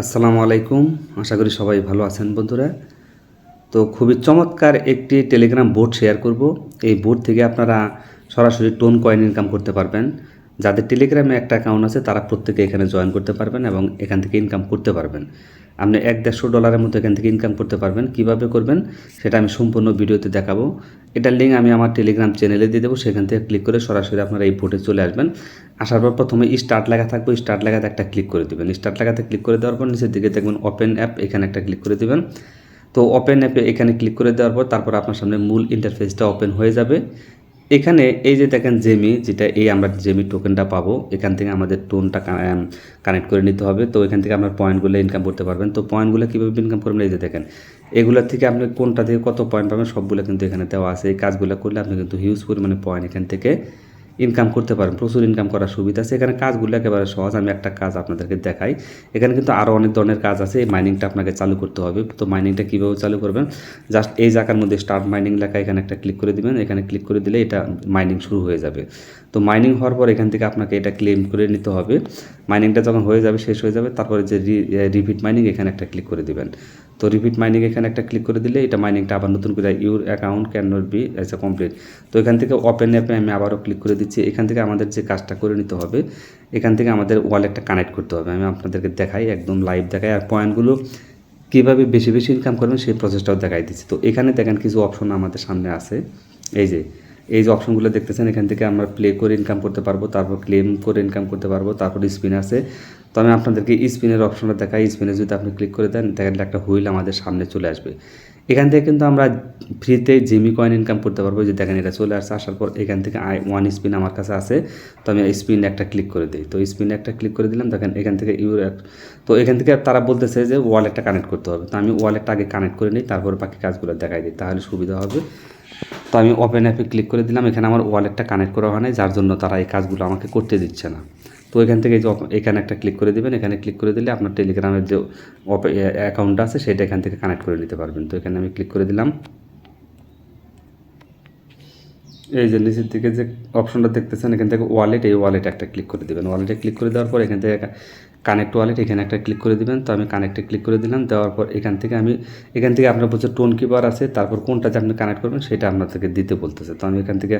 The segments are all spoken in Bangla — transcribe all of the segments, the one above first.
আসসালামু আলাইকুম। আশা করি সবাই ভালো আছেন বন্ধুরা। তো খুবই চমৎকার একটি টেলিগ্রাম বোর্ড শেয়ার করব। এই বোর্ড থেকে আপনারা সরাসরি টোন কয়েন ইনকাম করতে পারবেন। যাদের টেলিগ্রামে একটা অ্যাকাউন্ট আছে, তারা প্রত্যেকে এখানে জয়েন করতে পারবেন এবং এখান থেকে ইনকাম করতে পারবেন। আপনি এক দেড়শো ডলারের মতো এখান থেকে ইনকাম করতে পারবেন। কীভাবে করবেন সেটা আমি সম্পূর্ণ ভিডিওতে দেখাবো। এটার লিঙ্ক আমি আমার টেলিগ্রাম চ্যানেলে দিয়ে দেবো। সেখান থেকে ক্লিক করে সরাসরি আপনারা এই বোর্ডে চলে আসবেন। আসার পর প্রথমে স্টার্ট লেখা থাকবে। স্টার্ট লেখাতে একটা ক্লিক করে দেবেন। স্টার্ট লেখাতে ক্লিক করে দেওয়ার পর নিচের দিকে দেখবেন ওপেন অ্যাপ এখানে একটা ক্লিক করে দেবেন। তো ওপেন অ্যাপে এখানে ক্লিক করে দেওয়ার পর তারপর আপনার সামনে মূল ইন্টারফেসটা ওপেন হয়ে যাবে। এখানে এই যে দেখেন জেমি যেটা এই আমরা জেমি টোকেনটা পাবো, এখান থেকে আমাদের টোনটা কানেক্ট করে নিতে হবে। তো এখান থেকে আপনার পয়েন্টগুলো ইনকাম করতে পারবেন। তো পয়েন্টগুলো কীভাবে ইনকাম করবেন? এই যে দেখেন এগুলোর থেকে আপনি কোনটা থেকে কত পয়েন্ট পাবেন, সবগুলো কিন্তু এখানে দেওয়া আছে। এই কাজগুলো করলে আপনি কিন্তু হিউজ পরিমাণে পয়েন্ট এখান থেকে ইনকাম করতে পারেন, প্রচুর ইনকাম করার সুবিধা আছে। এখানে কাজগুলো একেবারে সহজ। আমি একটা কাজ আপনাদেরকে দেখাই। এখানে কিন্তু আরও অনেক ধরনের কাজ আছে। এই মাইনিংটা আপনাকে চালু করতে হবে। তো মাইনিংটা কীভাবে চালু করবেন? জাস্ট এই জায়গার মধ্যে স্টার্ট মাইনিং লেখা, এখানে একটা ক্লিক করে দিবেন। এখানে ক্লিক করে দিলে এটা মাইনিং শুরু হয়ে যাবে। তো মাইনিং হওয়ার পর এখান থেকে আপনাকে এটা ক্লেম করে নিতে হবে। মাইনিংটা যখন হয়ে যাবে, শেষ হয়ে যাবে, তারপরে যে রিপিট মাইনিং এখানে একটা ক্লিক করে দিবেন। তো রিপিট মাইনিং এখানে একটা ক্লিক করে দিলে এটা মাইনিংটা আবার নতুন করে your account can not be as a complete তো এখান থেকে ওপেন অ্যাপে আমি আবারও ক্লিক করে দিচ্ছি। এখান থেকে আমাদের যে কাজটা করে নিতে হবে, এখান থেকে আমাদের ওয়ালেটটা কানেক্ট করতে হবে। আমি আপনাদেরকে দেখাই, একদম লাইভ দেখাই। আর পয়েন্টগুলো কীভাবে বেশি বেশি ইনকাম করবেন সেই প্রসেসটাও দেখাই দিচ্ছি। তো এখানে দেখেন কিছু অপশন আমাদের সামনে আছে। এই যে এই যে অপশনগুলো দেখতেছেন, এখান থেকে আমরা প্লে করে ইনকাম করতে পারব, তারপর ক্লেম করে ইনকাম করতে পারব, তারপর স্পিন আছে। তো আমি আপনাদেরকে স্পিনের অপশনটা দেখাই। স্পিনে যদি আপনি ক্লিক করে দেন, দেখেন একটা হুইল আমাদের সামনে চলে আসবে। এখান থেকে কিন্তু আমরা ফ্রিতে জিমি কয়েন ইনকাম করতে পারব। যে দেখেন এটা চলে আসছে, আসার পর এখান থেকে আই ওয়ান স্পিন আমার কাছে আছে। তো আমি স্পিন একটা ক্লিক করে দিই। তো স্পিন একটা ক্লিক করে দিলাম, দেখেন এখান থেকে ইউর তো এখান থেকে তারা বলতেছে যে ওয়ালেটটা কানেক্ট করতে হবে। তো আমি ওয়ালেটটা আগে কানেক্ট করে নিই, তারপর বাকি কাজগুলো দেখাই দিই, তাহলে সুবিধা হবে। তো আমি ওপেন অ্যাপে ক্লিক করে দিলাম, এখানে আমার ওয়ালেটটা কানেক্ট করা হয় নাই, যার জন্য তারা এই কাজগুলো আমাকে করতে দিচ্ছে না। তো এখান থেকে যে এখানে একটা ক্লিক করে দেবেন, এখানে ক্লিক করে দিলে আপনার টেলিগ্রামের যে অ্যাকাউন্ট আছে, সেটা এখান থেকে কানেক্ট করে নিতে পারবেন। তো এখানে আমি ক্লিক করে দিলাম। এই যে নিচের দিকে যে অপশনটা দেখতেছেন, এখান থেকে ওয়ালেট এই ওয়ালেট একটা ক্লিক করে দেবেন। ওয়ালেটে ক্লিক করে দেওয়ার পর এখান থেকে কানেক্ট ওয়ালেট এখানে একটা ক্লিক করে দিবেন। তো আমি কানেক্টে ক্লিক করে দিলাম। দেওয়ার পর এখান থেকে আমি, এখান থেকে আপনার বলছে টোন কিপার আছে। তারপর কোনটাতে আপনি কানেক্ট করবেন সেটা আপনাদেরকে দিতে বলতেছে। তো আমি এখান থেকে,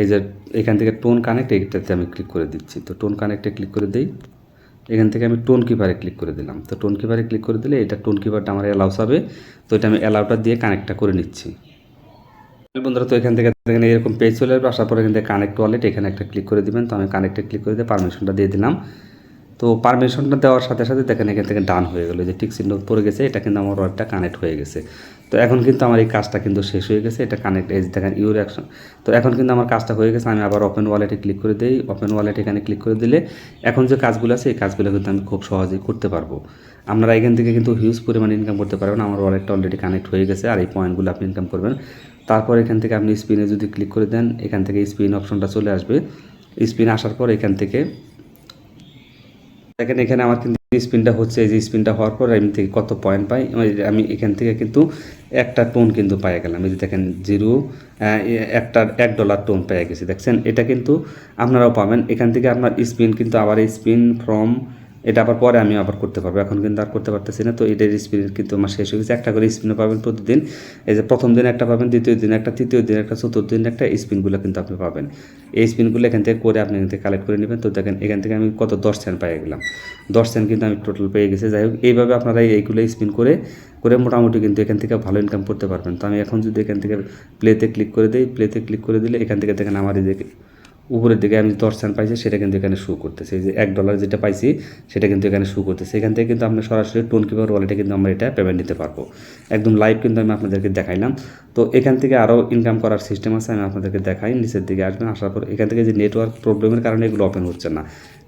এই যে, এখান থেকে টোন কানেক্ট এইটাতে আমি ক্লিক করে দিচ্ছি। তো টোন কানেক্টে ক্লিক করে দিই। এখান থেকে আমি টোন কিপারে ক্লিক করে দিলাম। তো টোন কিপারে ক্লিক করে দিলে এটা টোন কিপারটা আমার অ্যালাউস হবে। তো এটা আমি অ্যালাউটা দিয়ে কানেক্টটা করে নিচ্ছি। বন্ধুরা, তো এখান থেকে দেখেন এরকম পেজ চলে আসার পর এখান থেকে কানেক্ট ওয়ালেট এখানে একটা ক্লিক করে দিবেন। তো আমি কানেক্টে ক্লিক করে দিয়ে পারমিশনটা দিয়ে দিলাম। তো পারমিশনটা দেওয়ার সাথে সাথে দেখেন এখান থেকে ডান হয়ে গেলো। যে ঠিক চিহ্ন পড়ে গেছে, এটা কিন্তু আমার ওয়ার্ডটা কানেক্ট হয়ে গেছে। তো এখন কিন্তু আমার এই কাজটা কিন্তু শেষ হয়ে গেছে, এটা কানেক্ট এই দেখেন ইউর অ্যাকশন তো এখন কিন্তু আমার কাজটা হয়ে গেছে, আমি আবার ওপেন ওয়ালেটে ক্লিক করে দিই। ওপেন ওয়ালেট এখানে ক্লিক করে দিলে এখন যে কাজগুলো আছে, এই কাজগুলো কিন্তু আমি খুব সহজেই করতে পারব। আপনারা এখান থেকে কিন্তু হিউজ পরিমাণে ইনকাম করতে পারবেন। আমার ওয়ালেটটা অলরেডি কানেক্ট হয়ে গেছে আর এই পয়েন্টগুলো আপনি ইনকাম করবেন। তারপর এখান থেকে আপনি স্পিনে যদি ক্লিক করে দেন, এখান থেকে স্পিন অপশনটা চলে আসবে। স্পিন আসার পর এখান থেকে দেখেন এখানে আমার কিন্তু স্পিনটা হচ্ছে, এই যে স্পিনটা হওয়ার পর আমি থেকে কত পয়েন্ট পাই। আমি এখান থেকে কিন্তু একটা টোন কিন্তু পাইয়ে গেলাম। এই যে দেখেন জিরো একটা এক ডলার টোন পেয়ে গেছি। দেখছেন? এটা কিন্তু আপনারাও পাবেন। এখান থেকে আপনার স্পিন কিন্তু আবার স্পিন ফ্রম এটা আবার পরে আমি আবার করতে পারব। এখন কিন্তু আর করতে পারতেছি না। তো এটার স্পিন কিন্তু আমার শেষ হয়ে গেছে। একটা করে স্পিনও পাবেন প্রতিদিন। এই যে প্রথম দিন একটা পাবেন, দ্বিতীয় দিন একটা, তৃতীয় দিন একটা, চতুর্থ দিন একটা স্পিনগুলো কিন্তু আপনি পাবেন। এই স্পিনগুলো এখান থেকে করে আপনি এখান থেকে কালেক্ট করে নেবেন। তো দেখেন, এখান থেকে আমি কত? দশ সেন্ট পেয়ে গেলাম। দশ সেন্ট কিন্তু আমি টোটাল পেয়ে গেছি। যাই হোক, এইভাবে আপনারা এইগুলো স্পিন করে করে মোটামুটি কিন্তু এখান থেকে ভালো ইনকাম করতে পারবেন। তো আমি এখন যদি এখান থেকে প্লেতে ক্লিক করে দিই প্লেতে ক্লিক করে দিলে এখান থেকে দেখেন আমার এই যে উপরের দিকে আমি দশ সেন্ট পাইছি, সেটা কিন্তু এখানে শু করতেছে। এই যে এক ডলার যেটা পাইছি, সেটা কিন্তু এখানে শু করতেছে। এখান থেকে কিন্তু আমরা সরাসরি টোন কিপার ওয়ালেটে কিন্তু আমরা এটা পেমেন্ট নিতে পারব। একদম লাইভ কিন্তু আমি আপনাদেরকে দেখাইলাম। তো এখান থেকে আরও ইনকাম করার সিস্টেম আছে, আমি আপনাদেরকে দেখাই। নিচের দিকে আসবেন, আসার পর এখান থেকে যে নেটওয়ার্ক প্রবলেমের কারণে এগুলো ওপেন হচ্ছে না।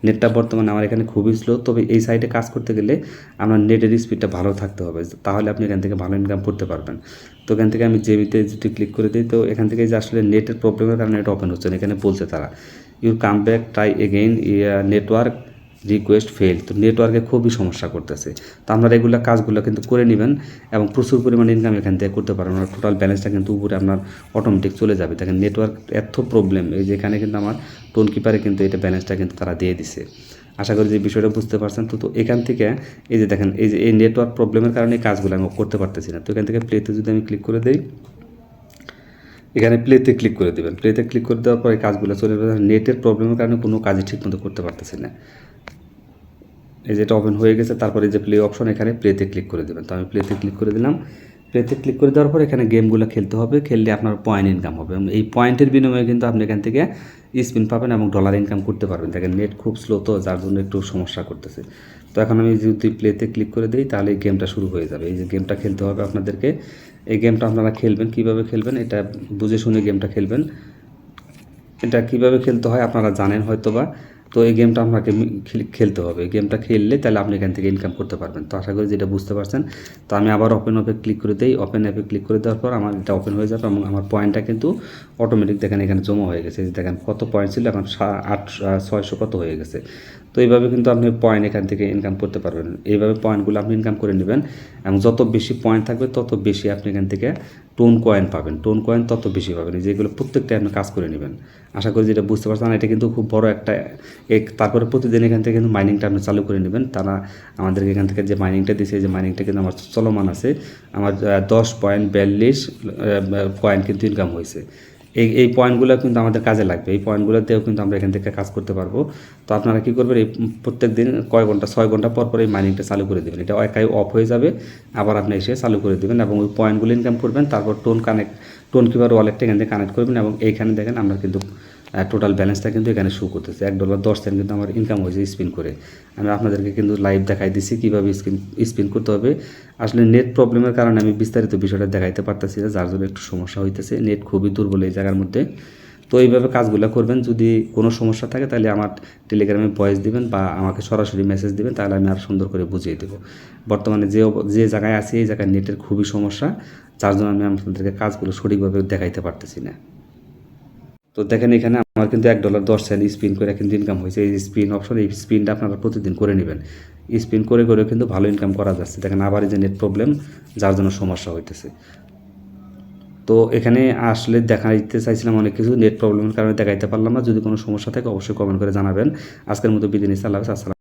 নেটটা বর্তমানে আমার এখানে খুবই স্লো তবে এই সাইডে কাজ করতে গেলে আমার নেটের স্পিডটা ভালো থাকতে হবে। তাহলে আপনি এখান থেকে ভালো ইনকাম করতে পারবেন। তো এখান থেকে আমি জেবিতে যদি ক্লিক করে দিই, তো এখান থেকে যে আসলে নেটের প্রবলেমের কারণে এটা ওপেন হচ্ছে না, এখানে বলছে তারা you come back try again network request fail তো নেটওয়ার্কে খুবই সমস্যা করতেছে। তো আপনারা এগুলো কাজগুলো কিন্তু করে নেবেন এবং প্রচুর পরিমাণে ইনকাম এখান থেকে করতে পারবেন। আপনার টোটাল ব্যালেন্সটা কিন্তু উপরে আপনার অটোমেটিক চলে যাবে। দেখেন নেটওয়ার্ক এত প্রবলেম এই যে এখানে কিন্তু আমার টোন কিপারে কিন্তু এটা ব্যালেন্সটা কিন্তু তারা দিয়ে দিছে। আশা করি যে বিষয়টা বুঝতে পারছেন। তো তো এখান থেকে এই যে দেখেন, এই যে এই নেটওয়ার্ক প্রবলেমের কারণে কাজগুলো আমি করতে পারতেছি না। তো এখান থেকে প্লেতে যদি আমি ক্লিক করে দিই এখানে প্লেতে ক্লিক করে দেবেন। প্লেতে ক্লিক করে দেওয়ার পরে কাজগুলো চলে যাবে। নেটের প্রবলেমের কারণে কোনো কাজই ঠিকমতো করতে পারতেছি না। এই যেটা ওপেন হয়ে গেছে, তারপরে যে প্লে অপশন এখানে প্লেতে ক্লিক করে দেবেন। তো আমি প্লেতে ক্লিক করে দিলাম। প্লেতে ক্লিক করে দেওয়ার পর এখানে গেমগুলো খেলতে হবে। খেললে আপনার পয়েন্ট ইনকাম হবে। এবং এই পয়েন্টের বিনিময়ে কিন্তু আপনি এখান থেকে স্পিন পাবেন এবং ডলার ইনকাম করতে পারবেন। দেখেন নেট খুব স্লো তো, যার জন্য একটু সমস্যা করতেছে। তো এখন আমি যদি প্লেতে ক্লিক করে দিই, তাহলে গেমটা শুরু হয়ে যাবে। এই যে গেমটা খেলতে হবে আপনাদেরকে। এই গেমটা আপনারা খেলবেন, কীভাবে খেলবেন, এটা বুঝে শুনে গেমটা খেলবেন। এটা কীভাবে খেলতে হয় আপনারা জানেন হয়তো বা তো এই গেমটা আপনাকে খেলতে হবে। গেমটা খেললে তাহলে আপনি এখান থেকে ইনকাম করতে পারবেন। তো আশা করি যেটা বুঝতে পারছেন, তো আমি আবার ওপেন অ্যাপে ক্লিক করে দিই। ওপেন অ্যাপে ক্লিক করে দেওয়ার পর আমার এটা ওপেন হয়ে যাবে এবং আমার পয়েন্টটা কিন্তু অটোমেটিক দেখেন এখানে জমা হয়ে গেছে। দেখেন কত পয়েন্ট ছিল, এখন আট ছয়শো কত হয়ে গেছে। তো এইভাবে কিন্তু আপনি পয়েন্ট এখান থেকে ইনকাম করতে পারবেন। এইভাবে পয়েন্টগুলো আপনি ইনকাম করে নেবেন এবং যত বেশি পয়েন্ট থাকবে, তত বেশি আপনি এখান থেকে টোন কয়েন পাবেন। টোন কয়েন তত বেশি পাবেন। যেগুলো প্রত্যেকটাই আপনি কাজ করে নেবেন। আশা করি যেটা বুঝতে পারছেন এটা কিন্তু খুব বড় একটা এক, তারপরে প্রতিদিন এখান থেকে কিন্তু মাইনিংটা আপনি চালু করে নেবেন। তারা আমাদেরকে এখান থেকে যে মাইনিংটা দিয়েছে যে মাইনিংটা কিন্তু আমার চলমান আছে। আমার দশ পয়েন্ট বিয়াল্লিশ কয়েন কিন্তু ইনকাম হয়েছে। এই এই পয়েন্টগুলো কিন্তু আমাদের কাজে লাগবে। এই পয়েন্টগুলোতেও কিন্তু আমরা এখান থেকে কাজ করতে পারব। তো আপনারা কী করবেন, এই প্রত্যেক দিন কয় ঘণ্টা, ছয় ঘণ্টা পর পর এই মাইনিংটা চালু করে দেবেন। এটা একাই অফ হয়ে যাবে, আবার আপনি এসে চালু করে দেবেন এবং ওই পয়েন্টগুলো ইনকাম করবেন, তারপর টোন কানেক্ট টোন কিবার ওয়ালেটটা এখান থেকে কানেক্ট করবেন এবং এইখানে দেখেন আমরা কিন্তু টোটাল ব্যালেন্সটা কিন্তু এখানে শো করতেছে। এক ডলার দশ সেন্ট কিন্তু আমার ইনকাম হয়েছে স্পিন করে। আমি আপনাদেরকে কিন্তু লাইভ দেখাই দিছি কীভাবে স্পিন স্পিন করতে হবে। আসলে নেট প্রবলেমের কারণে আমি বিস্তারিত বিষয়টা দেখাইতে পারতেছি না, যার জন্য একটু সমস্যা হইতেছে। নেট খুবই দুর্বল এই জায়গার মধ্যে। তো এইভাবে কাজগুলো করবেন, যদি কোনো সমস্যা থাকে তাহলে আমার টেলিগ্রামে ভয়েস দিবেন বা আমাকে সরাসরি মেসেজ দিবেন, তাহলে আমি আরও সুন্দর করে বুঝিয়ে দেবো। বর্তমানে যে যে জায়গায় আছি, এই জায়গায় নেটের খুবই সমস্যা, যার জন্য আমি আপনাদেরকে কাজগুলো সঠিকভাবে দেখাইতে পারতেছি না। তো দেখেন এখানে আমার কিন্তু এক ডলার দশ সেন্ট স্পিন করে কিন্তু ইনকাম হয়েছে। এই স্পিন অপশন এই স্পিনটা আপনারা প্রতিদিন করে নেবেন। স্পিন করে করে কিন্তু ভালো ইনকাম করা যাচ্ছে। দেখেন আবার এই যে নেট প্রবলেম যার জন্য সমস্যা হইতেছে। তো এখানে আসলে দেখা দিতে চাইছিলাম অনেক কিছু নেট প্রবলেমের কারণে দেখাইতে পারলাম না। যদি কোনো সমস্যা থাকে অবশ্যই কমেন্ট করে জানাবেন। আজকের মতো বিদিন ইসলাম আসসালাম